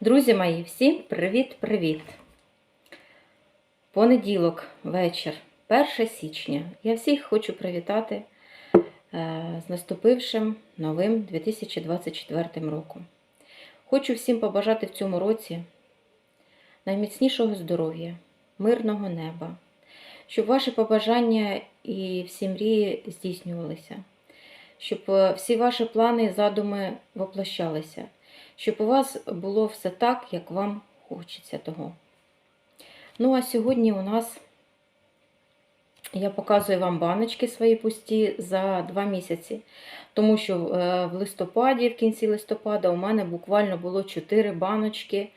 Друзі мої, всім привіт-привіт! Понеділок, вечір, 1 січня. Я всіх хочу привітати е, з наступившим новим 2024 роком. Хочу всім побажати в цьому році найміцнішого здоров'я, мирного неба, щоб ваші побажання і всі мрії здійснювалися, щоб е, всі ваші плани і задуми воплощалися щоб у вас було все так, як вам хочеться того. Ну, а сьогодні у нас я показую вам баночки свої пусті за два місяці. Тому що е, в листопаді, в кінці листопада, у мене буквально було 4 баночки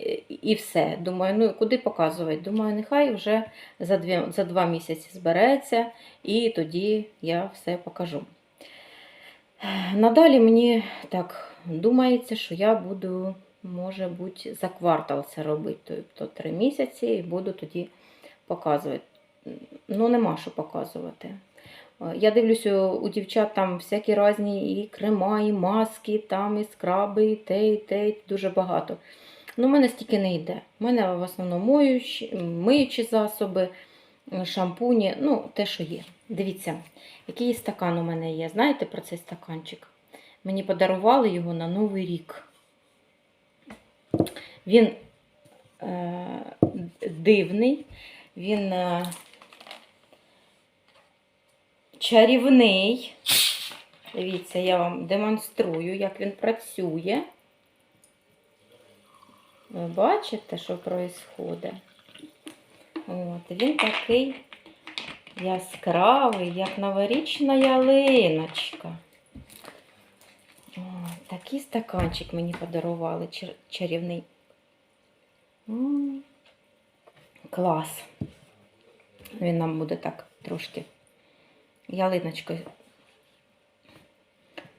е, і все. Думаю, ну куди показувати? Думаю, нехай вже за два місяці збереться, і тоді я все покажу. Надалі мені так думається, що я буду, може бути, за квартал це робити, тобто три місяці, і буду тоді показувати. Ну, нема що показувати. Я дивлюся, у дівчат там всякі різні і крема, і маски, там, і скраби, і те, і те, і дуже багато. Ну, в мене стільки не йде. У мене в основному миючі засоби, шампуні, ну, те, що є. Дивіться, який стакан у мене є. Знаєте про цей стаканчик? Мені подарували його на Новий рік. Він е, дивний, він е, чарівний. Дивіться, я вам демонструю, як він працює. Ви бачите, що відбувається? От, він такий яскравий, як новорічна ялиночка. О, такий стаканчик мені подарували чар- чарівний. М, Клас. Він нам буде так трошки ялиночкою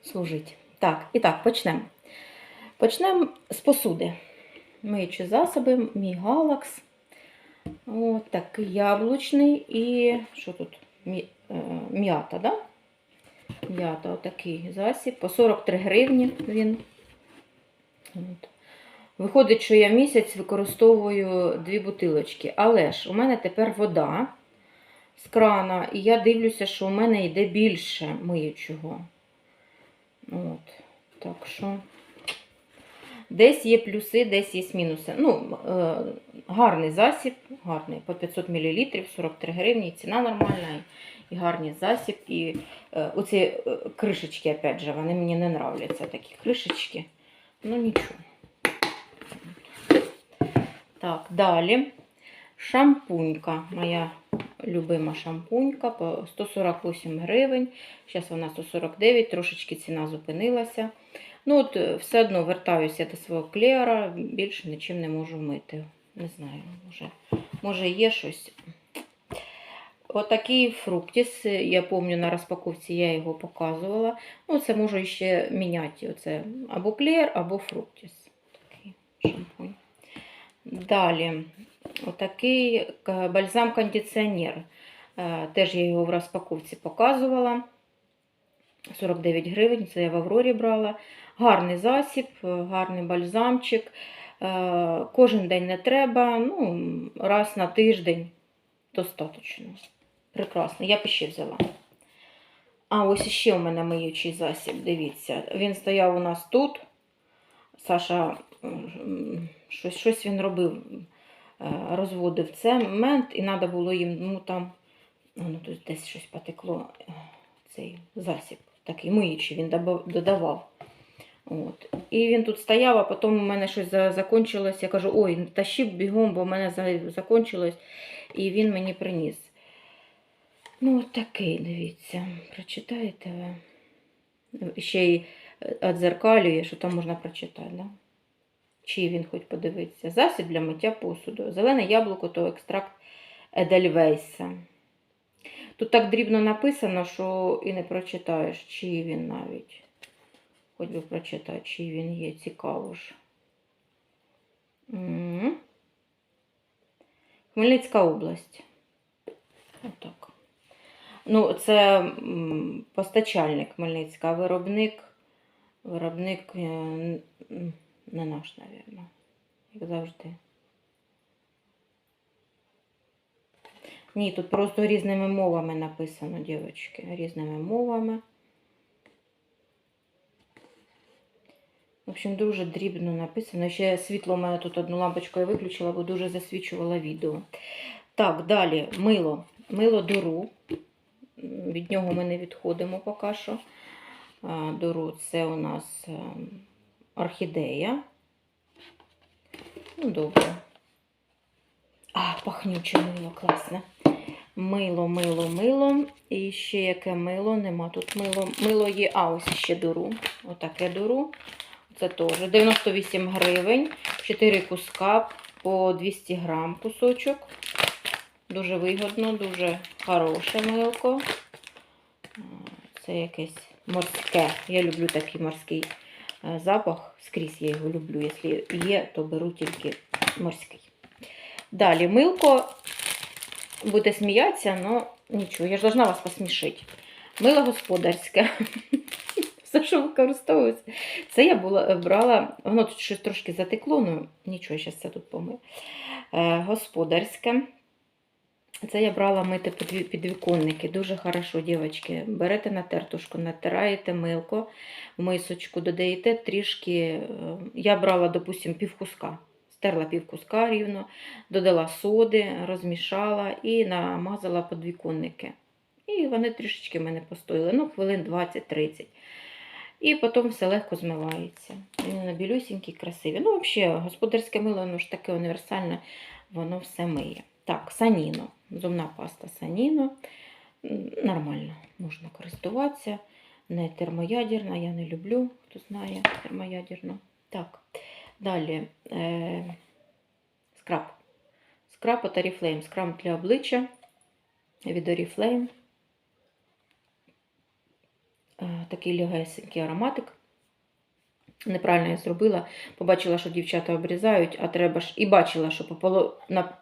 служити. Так, і так, почнемо. Почнемо з посуди. Миючі засоби, мій галакс. От такий яблучний і що тут? Е, М'ята, да? М'ята, отакий засіб. По 43 гривні він. От. Виходить, що я місяць використовую дві бутилочки. Але ж у мене тепер вода з крана, і я дивлюся, що у мене йде більше миючого. От. Так що. Десь є плюси, десь є мінуси. Ну, е, гарний засіб, гарний по 500 мл, 43 гривні, ціна нормальна, і гарний засіб. І е, оці е, кришечки, опять же, вони мені не нравляться, такі кришечки. Ну нічого. Так, далі. Шампунька. Моя любима шампунька по 148 гривень. Зараз вона 149, трошечки ціна зупинилася. Ну, от е, все одно вертаюся до свого клеєра, більше нічим не можу мити. Не знаю, може, може є щось. Отакий фруктіс, я пам'ятаю, на розпаковці я його показувала. Ну, це можу ще міняти. Оце або клеєр, або фруктіс. Такий шампунь. Далі, отакий бальзам-кондиціонер. Е, Теж я його в розпаковці показувала. 49 гривень, це я в Аврорі брала. Гарний засіб, гарний бальзамчик. Е, Кожен день не треба, ну, раз на тиждень достатньо. Прекрасно, я б ще взяла. А ось ще у мене миючий засіб, дивіться. Він стояв у нас тут. Саша щось, щось він робив, е, розводив цемент, і треба було їм, ну там, ну тут десь щось потекло, е, цей засіб, такий миючий, він додавав. От. І він тут стояв, а потім у мене щось за- закончилось. Я кажу, ой, тащи бігом, бо в мене за- закончилось. І він мені приніс. Ну, такий, дивіться, прочитаєте ви? Ще й відзеркалює, що там можна прочитати, да? Чи він хоч подивиться. Засіб для миття посуду. Зелене яблуко то екстракт Едельвейса. Тут так дрібно написано, що і не прочитаєш, чи він навіть. Хоч би прочитати, чи він є, цікаво ж. Хмельницька область. Отак. Ну, це постачальник Хмельницька, а виробник, виробник е, не наш, мабуть. завжди. Ні, тут просто різними мовами написано, дівчатки. Різними мовами. Общем, дуже дрібно написано. Ще світло у мене тут одну лампочку я виключила, бо дуже засвічувала відео. Так, далі мило. Мило дуру. Від нього ми не відходимо поки що. А, Дуру це у нас ем, орхідея. Ну, добре. А, пахнюче мило, класне. Мило, мило, мило. І ще яке мило, нема тут мило. Мило є, а ось ще дуру. Отаке дуру. Це теж 98 гривень, 4 куска по 200 грам кусочок. Дуже вигодно, дуже хороше милко. Це якесь морське. Я люблю такий морський е, запах. Скрізь я його люблю. Якщо є, то беру тільки морський. Далі милко. Будете сміятися, але нічого, я ж должна вас посмішити. Мило господарське. Використовується. Це я була, брала, воно тут щось трошки затекло, ну нічого, зараз це тут помию. Е, господарське. Це я брала мити підвіконники. Дуже хорошо, дівчатки. Берете на тертушку, натираєте милко мисочку, додаєте трішки. е, Я брала, допустим, півкуска. Стерла півкуска рівно, додала соди, розмішала і намазала подвіконники. І вони трішечки мене постояли, ну, хвилин 20-30. І потім все легко змивається. Вони білюсінькі, красиві. Ну, взагалі, господарське мило, воно ж таке універсальне, воно все миє. Так, саніно. Зубна паста саніно. Нормально, можна користуватися. Не термоядерна, я не люблю, хто знає термоядерну. Так, далі е, скраб. Скраб от Oriflame. Скраб для обличчя від Oriflame. Е, Такий легесенький ароматик. Неправильно я зробила. Побачила, що дівчата обрізають, а треба ж. І бачила, що пополо... на...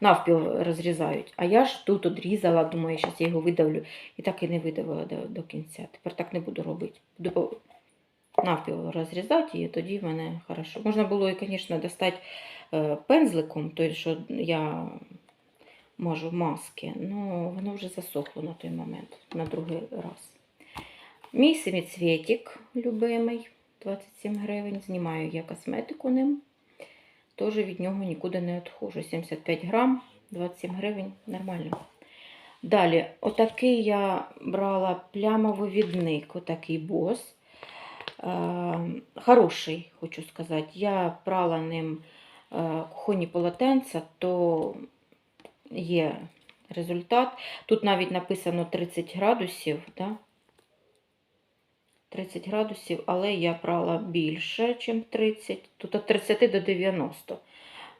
навпіл розрізають. А я ж тут одрізала, думаю, зараз я його видавлю. І так і не видавила до, до кінця. Тепер так не буду робити. Буду навпіл розрізати, і тоді в мене хорошо. Можна було, і, звісно, достати е, пензликом, той, що я мажу маски, але воно вже засохло на той момент, на другий раз. Мій семіцвітик любимий, 27 гривень. Знімаю я косметику ним. Теж від нього нікуди не відходжу. 75 грам, 27 гривень, нормально. Далі, отакий я брала плямовивідник, отакий бос. Е, хороший, хочу сказати. Я прала ним е, кухонні полотенця, то є результат. Тут навіть написано 30 градусів. Да? 30 градусів, але я прала більше, ніж 30. Тут від 30 до 90.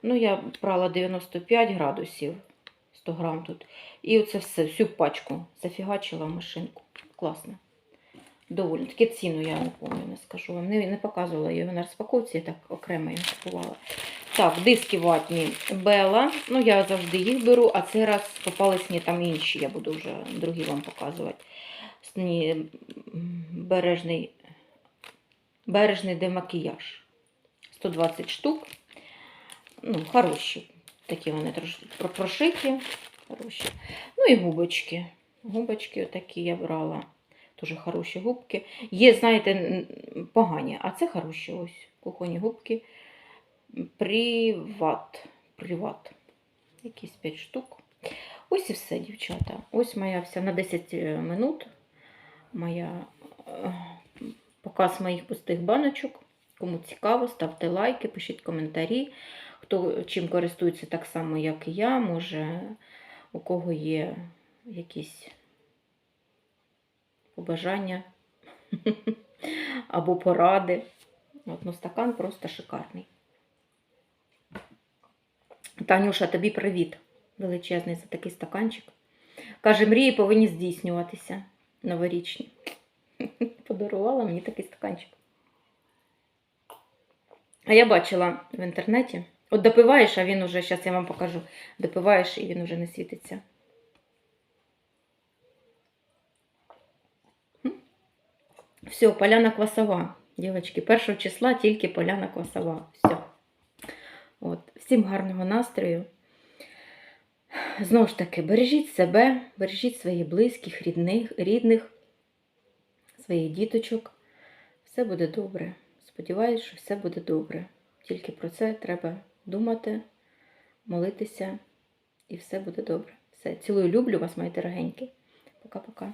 Ну, я прала 95 градусів, 100 грам тут. І оце все, всю пачку зафігачила в машинку. Класно. Доволі. Таке ціну я не пам'ятаю, не скажу вам. Не, не показувала його на розпаковці, я так окремо його купувала. Так, диски ватні Бела. Ну, я завжди їх беру, а цей раз попались мені там інші, я буду вже другі вам показувати. Бережний, бережний демакіяж. 120 штук. Ну, хороші. Такі вони трошки прошиті. Хороші. Ну і губочки. Губочки отакі я брала. Дуже хороші губки. Є, знаєте, погані, а це хороші ось кухонні губки. Приват. Приват. Якісь 5 штук. Ось і все, дівчата. Ось моя вся на 10 минут. Моя е, показ моїх пустих баночок. Кому цікаво, ставте лайки, пишіть коментарі. Хто чим користується так само, як і я. Може, у кого є якісь побажання або поради. От, ну, стакан просто шикарний. Танюша, тобі привіт. Величезний за такий стаканчик. Каже, мрії повинні здійснюватися новорічні. Подарувала мені такий стаканчик. А я бачила в інтернеті. От допиваєш, а він уже, зараз я вам покажу, допиваєш і він уже не світиться. Все, поляна квасова. Дівчатки, першого числа тільки поляна квасова. Все. От. Всім гарного настрою. Знову ж таки, бережіть себе, бережіть своїх близьких, рідних, рідних, своїх діточок. Все буде добре. Сподіваюсь, що все буде добре. Тільки про це треба думати, молитися, і все буде добре. Все. Цілую, люблю вас, мої дорогенькі. Пока-пока.